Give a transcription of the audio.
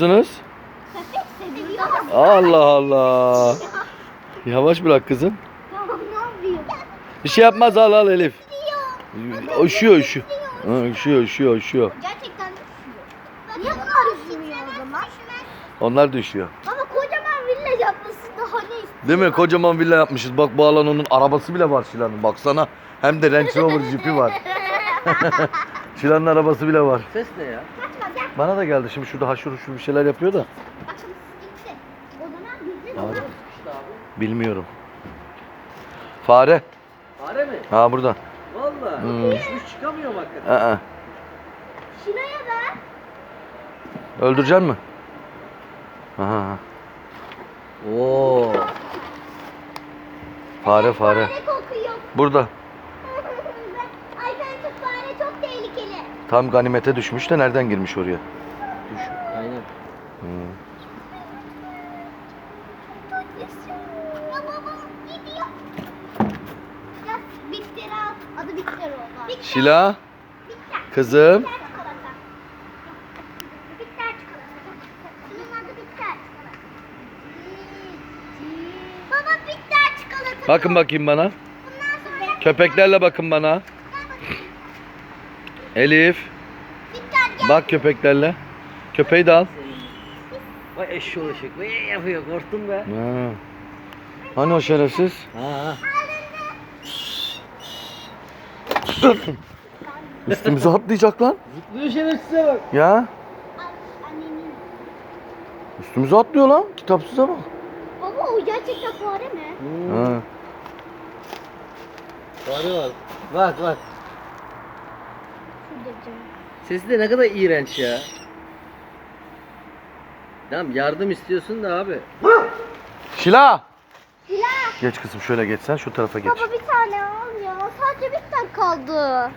Seviyor. Allah Allah. Yavaş bırak kızım. Tamam ne yapıyor? Bir şey yapmaz al al Elif. Üşüyor üşüyor. Ha, üşüyor üşüyor üşüyor. Gerçekten üşüyor. Niye bunlar üşümüyor o zaman? Onlar da üşüyor. Baba kocaman villa yapmışsın daha ne istiyorsun? Değil mi? Kocaman villa yapmışız. Bak bu alan onun arabası bile var Şilan'ın. Baksana. Hem de Range Rover jipi var. Şilan'ın arabası bile var. Ses ne ya? Bana da geldi. Şimdi şurada haşır huşur bir şeyler yapıyor da. Bakın gitti. O zaman gizli Abi. Bilmiyorum. Fare. Fare mi? Ha burada. Valla. Hmm. Düşmüş çıkamıyorum hakikaten. Aa. Şuraya ver. Öldürecek mi? Aha. Oo. Fare fare. Fare kokuyor. Burada. Tam ganimete düşmüş de nereden girmiş oraya? Düş. Aynen. Hmm. Şila. Kızım. Bitter çikolata. Bitter çikolata. Bunun adı bitter çikolata. Baba bitter çikolata. Bakın bakayım bana. Köpeklerle bakın bana. Elif. Bak köpeklerle. Köpeği de al. Vay eşşoğlu ışık. Vay yapıyor. Korktum be. Ha. Hani o şerefsiz? Ha. Üstümüze atlayacak lan. Zıplıyor şerefsize bak. Ya. Üstümüze atlıyor lan. Kitapsıza bak. Baba o gerçekten fare mi? Ha. Fare var. Bak bak. Canım. Sesi de ne kadar iğrenç ya. Tamam yardım istiyorsun da abi. Şila. Hilal. Geç kızım şöyle geçsen şu tarafa geç. Baba bir tane al ya. Sadece bitter kaldı.